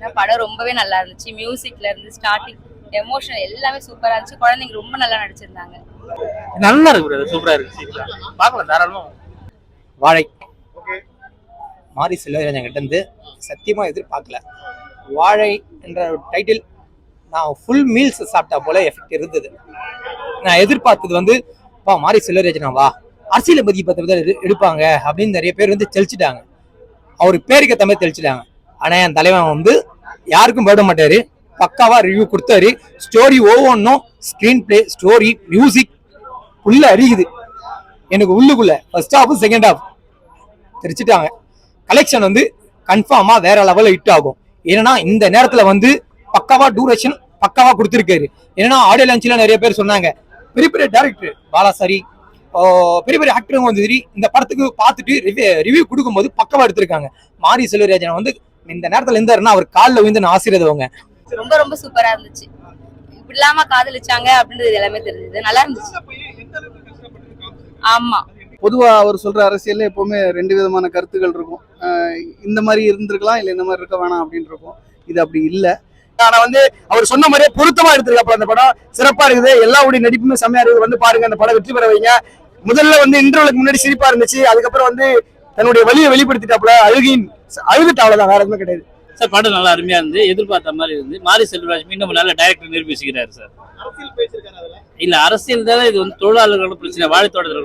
ஆனா படம் ரொம்பவே நல்லா இருந்துச்சு. மியூசிக்ல இருந்து ஸ்டார்டிங் எமோஷனல் எல்லாமே சூப்பரா இருந்துச்சு. குழந்தைங்க ரொம்ப நல்லா நடிச்சிருந்தாங்க. நல்லா இருக்கு. சூப்பரா இருக்கு சீக்கிரம் பார்க்கலாம் தாராளமா வாழை. மாரி செல்வராஜன் கிட்ட இருந்து சத்தியமா எதிர்பார்க்கல. வாழை என்ற டைட்டில் நான் ஃபுல் மீல்ஸ் சாப்பிட்டா போல எஃபெக்ட் இருந்தது. நான் எதிர்பார்த்தது வந்து வா மாரி செல்வராஜனா வா. அரசியலை பத்தி பத்தி எடு- எடுப்பாங்க. அப்படின்னு நிறைய பேர் வந்து தெளிச்சிட்டாங்க. அவர் பேருக்கு மாதிரி தெளிச்சிட்டாங்க. ஆனால் என் தலைவன் வந்து யாருக்கும் போட மாட்டாரு. பக்காவாக ரிவ்யூ கொடுத்தாரு. ஸ்டோரி ஒவ்வொன்றும் ஸ்க்ரீன் பிளே ஸ்டோரி மியூசிக் உள்ள அறியுது எனக்கு உள்ளுக்குள்ள ஃபர்ஸ்ட் ஹாஃப் செகண்ட் ஹாஃப் தெரிச்சிட்டாங்க. கலெக்ஷன் வந்து கன்ஃபார்மாக வேற லெவலில் ஹிட் ஆகும். ஏன்னா இந்த நேரத்தில் வந்து பக்காவாக டூரேஷன் பக்காவாக கொடுத்துருக்காரு. ஏன்னா ஆடியோ லான்ச்சில் நிறைய பேர் சொன்னாங்க. பெரிய பெரிய டேரக்டர் பாலாசாரி பெரிய பெரிய ஆக்டருங்க வந்து சரி இந்த படத்துக்கு பார்த்துட்டு ரிவ்யூ கொடுக்கும்போது பக்கவாக எடுத்திருக்காங்க. மாரி செல்வராஜன் வந்து இந்த நேரத்துல இருந்தாருன்னா அவர் காலில் விழுந்து நான் ஆசீர்வாதவங்க. ரொம்ப ரொம்ப சூப்பரா இருந்துச்சு. இப்படி இல்லாம காதலிச்சாங்க அப்படின்றது எல்லாமே தெரிஞ்சது. நல்லா இருந்துச்சு. ஆமா. பொதுவா அவர் சொல்ற அரசியல்ல எப்பவுமே ரெண்டு விதமான கருத்துக்கள் இருக்கும். இந்த மாதிரி இருந்திருக்கலாம் இல்ல இந்த மாதிரி இருக்க வேணாம் அப்படின்னு இருக்கும். இது அப்படி இல்ல. ஆனா வந்து அவர் சொன்ன மாதிரியே பொருத்தமா எடுத்திருக்காப்ல அந்த படம். சிறப்பா இருக்குது. எல்லாருடைய நடிப்புமே செம்மையா இருக்குது. வந்து பாருங்க அந்த படம் வெற்றி பெற வைங்க. முதல்ல வந்து இன்டர்வலுக்கு முன்னாடி சிரிப்பா இருந்துச்சு. அதுக்கப்புறம் வந்து தன்னுடைய வழியை வெளிப்படுத்திட்டாப்ல அழுகின். அழுதுட்டு அவ்வளவுதான் வேற எதுவுமே கிடையாது. சார் படம் நல்லா அருமையா இருந்து எதிர்பார்த்த மாதிரி இருந்து மாரி செல்வராஜ் மீண்டும் நல்ல டைரக்டர் நிரூபிச்சுக்கிறாரு சார் இல்ல அரசியல் தான் இது வந்து தொழிலாளர்களோட பிரச்சனை வாழைத்தோட்டத்தில்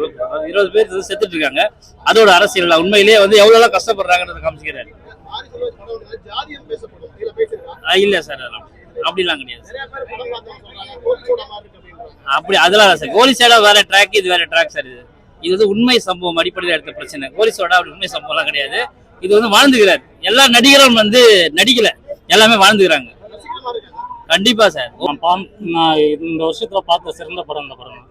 இருபது பேர் வந்து செத்துட்டு இருக்காங்க. அதோட அரசியல். உண்மையிலேயே வந்து எவ்வளவு எல்லாம் கஷ்டப்படுறாங்கன்றத காமிச்சுக்கிறாரு. இல்ல சார் அப்படிலாம் கிடையாது அப்படி அதெல்லாம் சார் கோலி சைடா வேற ட்ராக் இது வேற ட்ராக் சார் இது. இது வந்து உண்மை சம்பவம் அடிப்படையில் எடுத்த பிரச்சனை. கோலி சோடா அப்படி உண்மை சம்பவம்லாம் கிடையாது. இது வந்து வாழ்ந்துக்கிறார். எல்லா நடிகரும் வந்து நடிக்கல. எல்லாமே வாழ்ந்துக்கிறாங்க. கண்டிப்பா சார். நான் இந்த வருஷத்துல பார்த்த சிறந்த படம் இந்த படம்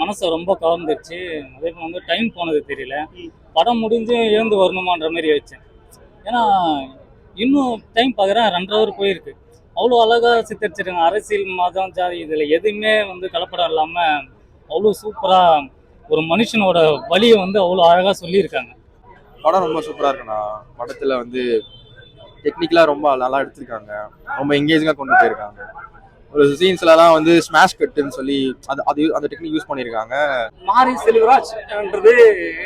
மனசை ரொம்ப கவர்ந்துருச்சு. அதே வந்து டைம் போனது தெரியல. படம் முடிஞ்சு எழுந்து வரணுமான்ற மாதிரி வச்சேன் ஏன்னா இன்னும் டைம் பார்க்குறேன் ரெண்டரை ஹவர் போயிருக்கு. அவ்வளோ அழகாக சித்தரிச்சிருக்காங்க. அரசியல் மதம் ஜாதி இதில் எதுவுமே வந்து கலப்படம் இல்லாமல் அவ்வளோ சூப்பராக ஒரு மனுஷனோட வழியை வந்து அவ்வளோ அழகாக சொல்லியிருக்காங்க. படம் ரொம்ப சூப்பரா இருக்குண்ணா. படத்துல வந்து டெக்னிக்கலா ரொம்ப நல்லா எடுத்திருக்காங்க. ரொம்ப எங்கேஜிங்காக கொண்டு போயிருக்காங்க. ஒரு சீன்ஸ்லலாம் வந்து ஸ்மாஷ் கட்டுன்னு சொல்லி அது அது அந்த டெக்னிக் யூஸ் பண்ணியிருக்காங்க மாரி செல்வராஜ்ன்றது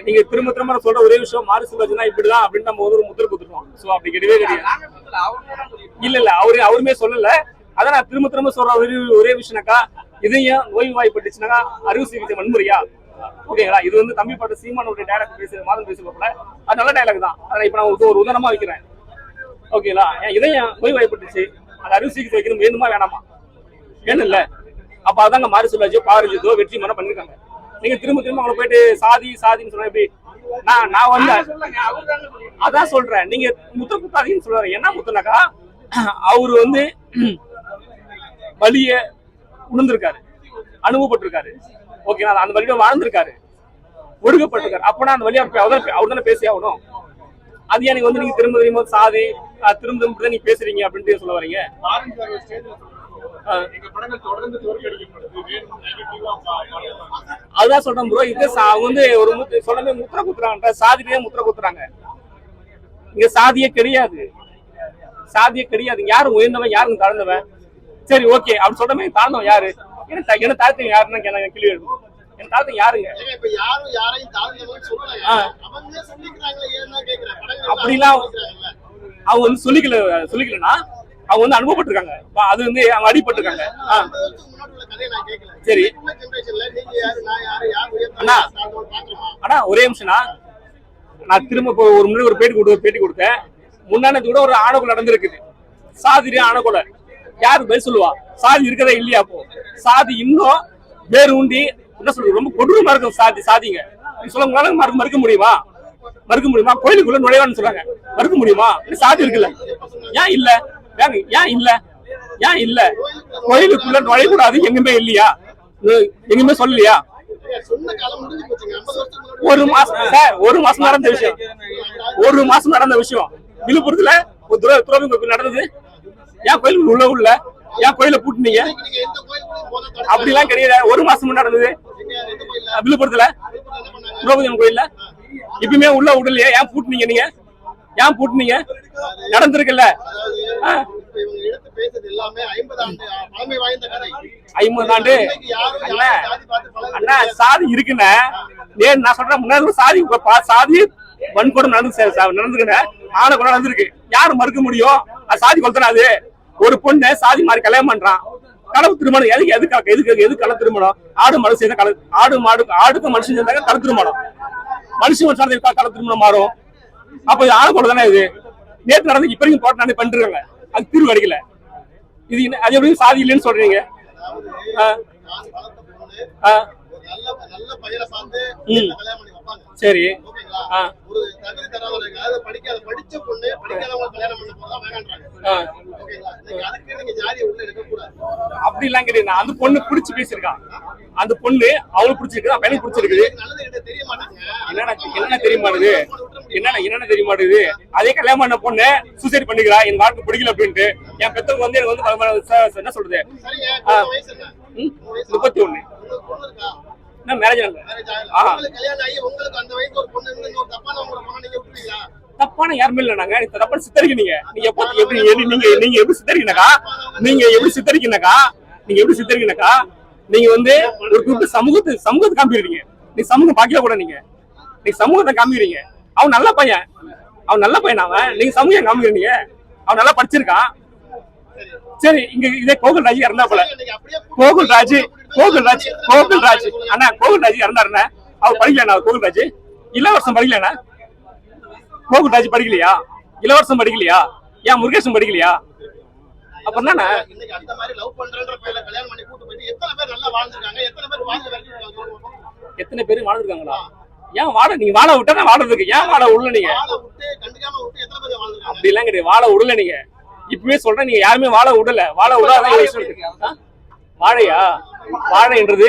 நீங்க திரும்ப திரும்ப சொல்ற ஒரே விஷயம் மாரி செல்வராஜ்னா இப்படிதான் அப்படின்னு நம்ம ஒரு முத்திர கொடுத்துருவோம். ஸோ அப்படி கிடையவே கிடையாது. இல்ல இல்ல அவரு அவருமே சொல்லல. அதான் நான் திரும்ப திரும்ப சொல்ற ஒரே ஒரே விஷயம்னாக்கா இதையும் நோய் வாய்ப்பட்டுச்சுனாக்கா அறுவை சிகிச்சை வன்முறையா? ஓகேங்களா? இது வந்து தம்பி பாட்டு சீமானுடைய டயலாக் பேசுறது மாதம் பேசுறப்பல அது நல்ல டயலாக் தான். அதை இப்ப நான் ஒரு உதாரணமா வைக்கிறேன். ஓகேங்களா? என் இதயம் நோய் வாய்ப்பட்டுச்சு. அது அறுவை சிகிச்சை வைக்கணும் வேணுமா வேணாமா? வேணும் இல்ல அப்ப அதாங்க மாரி சொல்லாச்சு. பாரஞ்சிதோ வெற்றி மனம் பண்ணிருக்காங்க. நீங்க திரும்ப திரும்ப அவங்களை போயிட்டு சாதி சாதின்னு சொன்னா எப்படி? நான் நான் வந்து அதான் சொல்றேன். நீங்க முத்த குத்தாதீங்கன்னு சொல்றாரு. என்ன முத்தனாக்கா? அவரு வந்து வலிய உணர்ந்திருக்காரு. அனுபவப்பட்டிருக்காரு. ஓகேங்களா அந்த வழியில வாழ்ந்திருக்காரு. ஒடுக்கப்பட்டிருக்காரு. அப்பனா அந்த வழியா அவர் அவர் தானே பேசி ஆகணும். அது ஏன் நீங்க வந்து நீங்க திரும்ப திரும்ப சாதி திரும்ப திரும்ப நீங்க பேசுறீங்க அப்படின்ட்டு சொல்ல வரீங்க? அதுதான் சொல்றேன் ப்ரோ இது அவங்க வந்து ஒரு முத்து சொன்னமே முத்திர குத்துறாங்க சாதியிலேயே முத்திர குத்துறாங்க. இங்க சாதியே கிடையாது. சாதியே கிடையாது. யாரு உயர்ந்தவன் யாருங்க தாழ்ந்தவன்? சரி ஓகே அப்படி சொல்றமே தாழ்ந்தவன் யாரு? என்ன தா- என்ன தாழ்த்தவன் யாருன்னு எனக்கு கிளி எழுதும் என் தாழ்த்தவன் யாருங்க? ஏன்னா அப்படிலாம். அவங்க வந்து சொல்லிக்கல சொல்லிக்கலனா அவங்க வந்து அனுபவப்பட்டிருக்காங்க. அது வந்து அவங்க அடிபட்டிருக்காங்க. சரி. அண்ணா. ஆனா ஒரே நிமிஷம்னா நான் திரும்ப இப்போ ஒரு முன்னாடி ஒரு பேட்டி கொடுத்து பேட்டி கொடுத்தேன். முன்னாடி கூட ஒரு ஆணை கொலை நடந்திருக்குது. சாதி ஆணை கொலை யாரு பதில் சொல்லுவா? சாதி இருக்கதா இல்லையா அப்போ? சாதி இன்னும் வேறு உண்டி என்ன சொல்றது ரொம்ப கொடூரமா இருக்கும் சாதி சாதிங்க. நீ சொல்ல உங்களால மறு- மறுக்க முடியுமா? மறுக்க முடியுமா? கோயிலுக்குள்ள நுழைவான்னு சொல்றாங்க. மறுக்க முடியுமா? சாதி இருக்குல்ல. ஏன் இல்ல? ஏன் ஏன் இல்ல? ஏன் இல்ல? கோயிலுக்குள்ள நுழையக்கூடாது எங்குமே இல்லையா? எங்குமே சொல்லலையா? ஒரு மாசம் சார் ஒரு மாசம் நடந்த விஷயம். ஒரு மாசம் நடந்த விஷயம். விழுப்புரத்துல ஒரு துறவி நடந்தது. ஏன் கோயில் உள்ள உள்ள ஏன் கோயில பூட்டினீங்க? அப்படிலாம் கிடையாது. ஒரு மாசம் முன்னாடி நடந்தது விழுப்புரத்துல திரௌபதி அம்மன் கோயில்ல. இப்பயுமே உள்ள விடலையே. ஏன் பூட்டினீங்க நீங்க? ஏன் பூட்டினீங்க? நடந்திருக்குல்ல. ஆ. ஐம்பது ஆண்டு. அண்ணா, சாதி இருக்குண்ணே. நான் சொல்றேன் முன்னாடி சாதி பா- சாதி வன்கொடம் நடந்து ச- ச- ஆன கூட நடந்திருக்கு. யாரு மறுக்க முடியும்? அது சாதி கொளுத்தனாது ஒரு பொண்ணு சாதி மாதிரி கல்யாணம் பண்றான். களவு திருமணம். எதுக்கு எதுக்கு எதுக்கு எது கள திருமணம்? ஆடு மாடு சேர்ந்த கள ஆடு மாடு ஆடுக்கு மனுஷன் சேர்ந்தாங்க கள திருமணம். மனுஷன் சேர்ந்தா கள திருமணம் மாறும். அப்ப இது ஆன கொலை தானே இது? நேற்று நடந்து இப்ப வரைக்கும் போட்டு நடந்து பண்ணிட்டு இருக்காங்க அது தீர்வு கிடைக்கல. இது அது எப்படி சாதி இல்லைன்னு சொல்றீங்க. ஆ, ஆ, சரி. ஓகேங்களா? அதாவது படிக்காத படிச்ச பொண்ணு படிக்காதவங்க கல்யாணம் பண்ண போதா வேணான்றாங்க. அப்படி எல்லாம் கிடையாது. அந்த பொண்ணு பிடிச்சு பேசியிருக்கான் அந்த பொண்ணு அவளுக்கு பிடிச்சிருக்கு பையனுக்கு பிடிச்சிருக்குது. நல்லது எனக்கு தெரிய மாட்டுது? என்னடா என்னென்ன தெரிய மாட்டுது? அதே கல்யாணம் பண்ண பொண்ணு சூசைட் பண்ணிக்கிறா. என் வாழ்க்கை பிடிக்கல அப்படின்ட்டு. என் பெத்தவங்க வந்து எனக்கு வந்து என்ன சொல்றது? முப்பத்தி ஒண்ணு. என்ன மேரேஜ் தப்பான யாருமே இல்ல நாங்க. இந்த தப்பான சித்தரிக்கிறீங்க. நீங்க எப்ப எப்படி எப்படி- நீங்க நீங்க எப்படி சித்தரிக்கணக்கா நீங்க எப்படி சித்தரிக்கணக்கா நீங்க எப்படி சித்தரிக்கணக்கா நீங்க வந்து ஒரு குறிப்பிட்ட சமூகத்தை சமூகத்தை காமிக்கிறீங்க. நீ சமூகம் பாக்கல கூட நீங்க. நீங்க சமூகத்தை காமிக்கிறீங்க. அவன் நல்ல பையன். அவன் நல்ல பையன் அவன்? நீங்க சமூகம் காமிக்கிறீங்க? அவன் நல்லா படிச்சிருக்கான். சரி. இங்க இதே கோகுல் ராஜ் இறந்தா போல கோகுல் ராஜ் கோகுல் ராஜ் கோகுல் ராஜ். அண்ணா கோகுல் ராஜ் இறந்தாருண்ணா. அவர் படிக்கலண்ணா கோகுல் ராஜ். இளவரசம் படிக்கலண்ணா? கோகுல் ராஜ் படிக்கலையா? இளவரசம் படிக்கலையா? ஏன் முருகேசன் படிக்கலையா? அப்புறம் என்னண்ணா இன்னைக்கு அந்த மாதிரி லவ் பண்றன்ற பையல கல்யாணம் பண்ணி கூட்டு போயிட்டு எத்தனை பேர் நல்லா வாழ்ந்திருக்காங்க? எத்தனை பேர் வாழ்ந்து வரைக்கும் சொல்லுங்க. எத்தனை பேர் வாழ்ந்துருக்காங்களா? ஏன் வாழ நீங்க வாழ விட்டா நான் வாழறதுக்கு. ஏன் வாழ விடல நீங்க? அப்படி எல்லாம் கிடையாது. வாழ விடல நீங்க. இப்பவே சொல்றேன் நீங்க யாருமே வாழ விடல வாழ விடாத ஒரு விஷயம் இருக்கு. ஆ? வாழையா? வாழைன்றது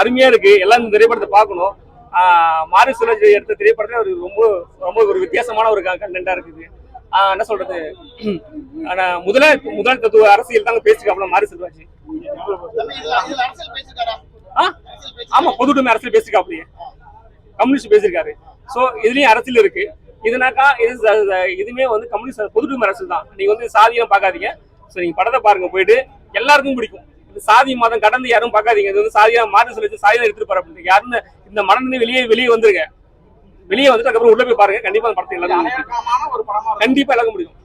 அருமையா இருக்கு. எல்லாம் இந்த திரைப்படத்தை பார்க்கணும். ஆஹ் மாரி சுரஜ் எடுத்த திரைப்படத்துல ஒரு ரொம்ப ரொம்ப ஒரு வித்தியாசமான ஒரு கண்டென்ட்டா இருக்குது. ஆஹ் என்ன சொல்றது? ஆனா முதல முதல் தத்துவ அரசியல் தாங்க பேசிருக்காப்ல மாரி செல்வாஜ் அரசியல் ஆமா பொதுவுடைமை அரசியல் பேசிருக்காப்லையே கம்யூனிஸ்ட் பேசியிருக்காரு சோ இதுலயும் அரசியல் இருக்கு. இதுனாக்கா இது இதுவுமே இதுமே வந்து கம்யூனிஸ்ட் பொதுவுடைமை அரசியல் தான். நீங்க வந்து சாதியெல்லாம் பார்க்காதீங்க. சோ நீங்க படத்தை பாருங்க போயிட்டு எல்லாருக்கும் பிடிக்கும். சாதி மதம் கடந்து யாரும் பார்க்காதீங்க. இது வந்து சாதியா மாறி சொல்லி சாதியா எடுத்துட்டு போற அப்படின்னு யாருன்னு இந்த மனநிலை வெளியே வெளியே வந்துருங்க. வெளியே வந்துட்டு அதுக்கப்புறம் உள்ள போய் பாருங்க. கண்டிப்பா அந்த படத்தை எல்லாரும் கண்டிப்பா எல்லாருக்கும் முடியும்.